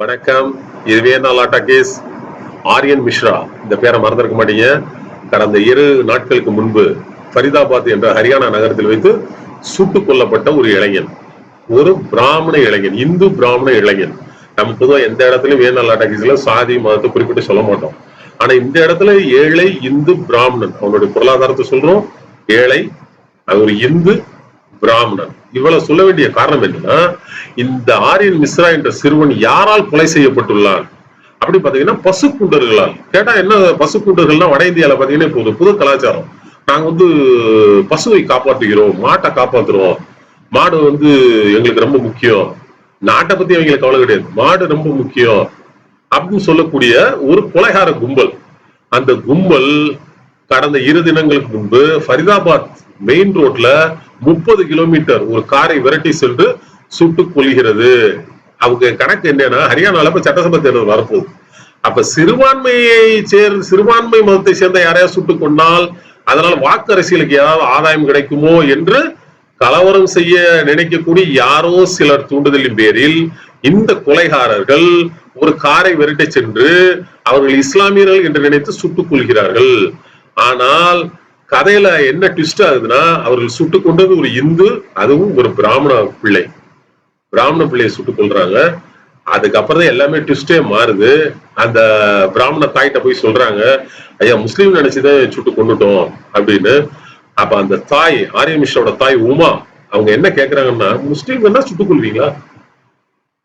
வணக்கம். இதுவே வியன்னாலாட்டா கேஸ் ஆரியன் மிஸ்ரா இந்த பேரை மறந்திருக்க மாட்டீங்க. கடந்த இரு நாட்களுக்கு முன்பு ஃபரிதாபாத் என்ற ஹரியானா நகரத்தில் வைத்து சுட்டுக் கொல்லப்பட்ட ஒரு இளைஞன். ஒரு பிராமண இளைஞன் இந்து பிராமண இளைஞன். நம்ம பொதுவாக எந்த இடத்துலயும் வேணால் கேஸ்ல சாதி மதத்தை குறிப்பிட்டு சொல்ல மாட்டோம். ஆனா இந்த இடத்துல ஏழை இந்து பிராமணன் அவனுடைய பொருளாதாரத்தை சொல்றோம். ஏழை அது ஒரு இந்து பிராமணன். இவ்வளவு சொல்ல வேண்டிய காரணம் என்னன்னா இந்த ஆரியன் மிஸ்ரா என்ற சிறுவன் யாரால் கொலை செய்யப்பட்டுள்ளான்? அப்படி பாத்தீங்கன்னா பசு கூண்டர்களால் கேட்டா என்ன பசு கூண்டர்கள்னா வட இந்தியால பாத்தீங்கன்னா இப்போ ஒரு புது கலாச்சாரம். நாங்க வந்து பசுவை காப்பாற்றுகிறோம் மாட்டை காப்பாத்துறோம் மாடு வந்து எங்களுக்கு ரொம்ப முக்கியம். நாட்டை பத்தி அவங்களுக்கு கவலை கிடையாது. மாடு ரொம்ப முக்கியம். அப்படின்னு சொல்லக்கூடிய ஒரு கொலைகார கும்பல். அந்த கும்பல் கடந்த இரு தினங்களுக்கு முன்பு ஃபரிதாபாத் மெயின் ரோட்ல முப்பது கிலோமீட்டர் ஒரு காரை விரட்டி சென்று சுட்டுக் கொள்கிறது அவங்க கணக்கு என்னன்னா ஹரியானால இப்ப சட்டசபை தேர்தல் வரப்போகுது. அப்ப சிறுபான்மையை சேர் சிறுபான்மை மதத்தை சேர்ந்த யாரையா சுட்டுக் கொண்டால் அதனால் வாக்கு அரசியலுக்கு ஏதாவது ஆதாயம் கிடைக்குமோ என்று கலவரம் செய்ய நினைக்கக்கூடிய யாரோ சிலர் தூண்டுதலின் பேரில் இந்த கொலைகாரர்கள் ஒரு காரை விரட்டி சென்று அவர்கள் இஸ்லாமியர்கள் என்று நினைத்து சுட்டுக் கொள்கிறார்கள் ஆனால் கதையில என்ன ட்விஸ்ட் ஆகுதுன்னா அவர்கள் சுட்டு கொண்டது ஒரு இந்து அதுவும் ஒரு பிராமண பிள்ளை. பிராமண பிள்ளையை சுட்டுக் கொள்றாங்க அதுக்கப்புறம் தான் எல்லாமே ட்விஸ்டே மாறுது. அந்த பிராமண தாய்கிட்ட போய் சொல்றாங்க ஐயா முஸ்லீம் நினைச்சுதான் சுட்டு கொண்டுட்டோம் அப்படின்னு. அப்ப அந்த தாய் ஆரியமிஷோட தாய் உமா அவங்க என்ன கேக்குறாங்கன்னா முஸ்லீம்கள் என்ன சுட்டுக் கொள்வீங்களா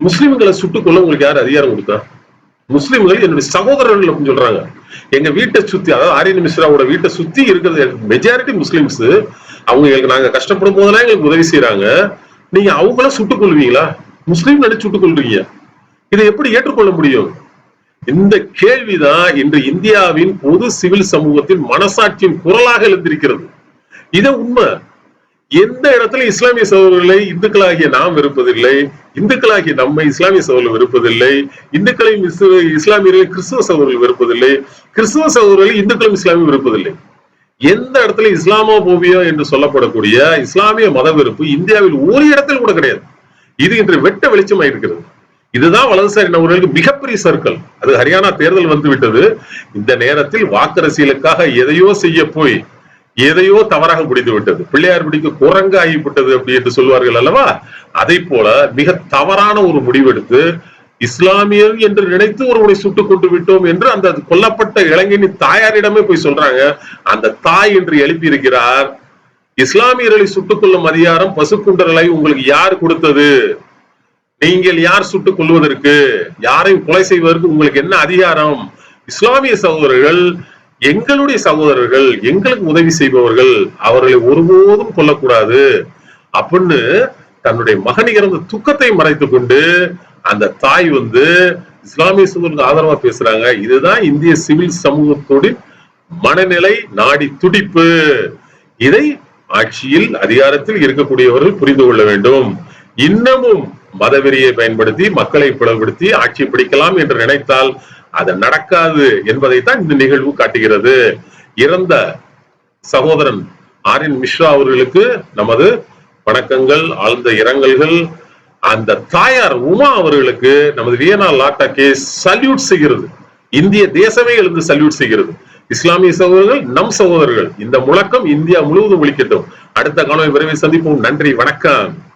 முஸ்லீம்களை சுட்டுக் கொள்ள உங்களுக்கு யார் அதிகாரம் கொடுத்தா? முஸ்லீம்கள் என்னுடைய சகோதரர்கள் அப்படின்னு சொல்றாங்க. எங்க வீட்டை சுத்தி அதாவது ஆரியன் மிஸ்ராவோட வீட்டை சுத்தி இருக்கிறது மெஜாரிட்டி முஸ்லிம்ஸ். அவங்க எங்களுக்கு நாங்க கஷ்டப்படும் போதெல்லாம் எங்களுக்கு உதவி செய்யறாங்க நீங்க அவங்கள சுட்டுக் கொள்வீங்களா முஸ்லீம் நடிச்சு சுட்டுக் கொள்றீங்க இதை எப்படி ஏற்றுக்கொள்ள முடியும்? இந்த கேள்விதான் இன்று இந்தியாவின் பொது சிவில் சமூகத்தின் மனசாட்சியின் குரலாக எழுந்திருக்கிறது. இதை உண்மை. எந்த இடத்துல இஸ்லாமிய சகோதரர்களை இந்துக்களாகிய நாம் விருப்பதில்லை. இந்துக்களாகிய நம்மை இஸ்லாமிய சகோதரர்கள் விருப்பதில்லை. இந்துக்களையும் இஸ்லாமியர்களை கிறிஸ்துவ சகோதரர்கள் விருப்பதில்லை. கிறிஸ்துவ சகோதரர்களை இந்துக்களும் இஸ்லாமியும் விருப்பதில்லை. எந்த இடத்துல இஸ்லாமோபோபியா என்று சொல்லப்படக்கூடிய இஸ்லாமிய மத வெறுப்பு இந்தியாவில் ஒரு இடத்தில் கூட கிடையாது. இது இன்று வெட்ட வெளிச்சமாக இருக்கிறது. இதுதான் வலதுசாரி நபர்களுக்கு மிகப்பெரிய சர்க்கிள். அது ஹரியானா தேர்தல் வந்து விட்டது இந்த நேரத்தில் வாக்கரசியலுக்காக எதையோ செய்ய போய் எதையோ தவறாக முடித்து விட்டது. பிள்ளையார் பிடிக்க குரங்கு ஆகிவிட்டது அப்படி என்று சொல்வார்கள் அல்லவா? அதை போல மிக தவறான ஒரு முடிவெடுத்து இஸ்லாமியர் என்று நினைத்து ஒருவனை சுட்டுக் கொண்டு விட்டோம் என்று அந்த கொல்லப்பட்ட இளைஞனின் தாயாரிடமே போய் சொல்றாங்க. அந்த தாய் என்று எழுப்பி இருக்கிறார் இஸ்லாமியர்களை சுட்டுக் கொள்ளும் அதிகாரம் பசுக்குண்டர்களை உங்களுக்கு யார் கொடுத்தது? நீங்கள் யார் சுட்டுக் கொள்வதற்கு யாரையும் கொலை செய்வதற்கு உங்களுக்கு என்ன அதிகாரம்? இஸ்லாமிய சகோதரர்கள் எங்களுடைய சகோதரர்கள் எங்களுக்கு உதவி செய்பவர்கள் அவர்களை ஒருபோதும் கொல்லக்கூடாது அப்படின்னு தன்னுடைய மகன் இறந்த துக்கத்தை மறைத்து கொண்டு அந்த தாய் வந்து இஸ்லாமிய சமூகத்துக்கு ஆதரவா பேசுறாங்க. இதுதான் இந்திய சிவில் சமூகத்தோட மனநிலை நாடி துடிப்பு. இதை ஆட்சியில் அதிகாரத்தில் இருக்கக்கூடியவர்கள் புரிந்து கொள்ள வேண்டும். இன்னமும் மதவெறியை பயன்படுத்தி மக்களை பிளவுபடுத்தி ஆட்சி பிடிக்கலாம் என்று நினைத்தால் அது நடக்காது என்பதைத்தான் இந்த நிகழ்வு காட்டுகிறது. இறந்த சகோதரன் ஆரியன் மிஸ்ரா அவர்களுக்கு நமது வணக்கங்கள் ஆழ்ந்த இரங்கல்கள். அந்த தாயார் உமா அவர்களுக்கு நமது வியனா லாட்டா கேஸ் சல்யூட் செய்கிறது. இந்திய தேசமே எழுந்து சல்யூட் செய்கிறது. இஸ்லாமிய சகோதரர்கள் நம் சகோதரர்கள் இந்த முழக்கம் இந்தியா முழுவதும் ஒழிக்கட்டும். அடுத்த காலம் விரைவில் சந்திப்போம். நன்றி வணக்கம்.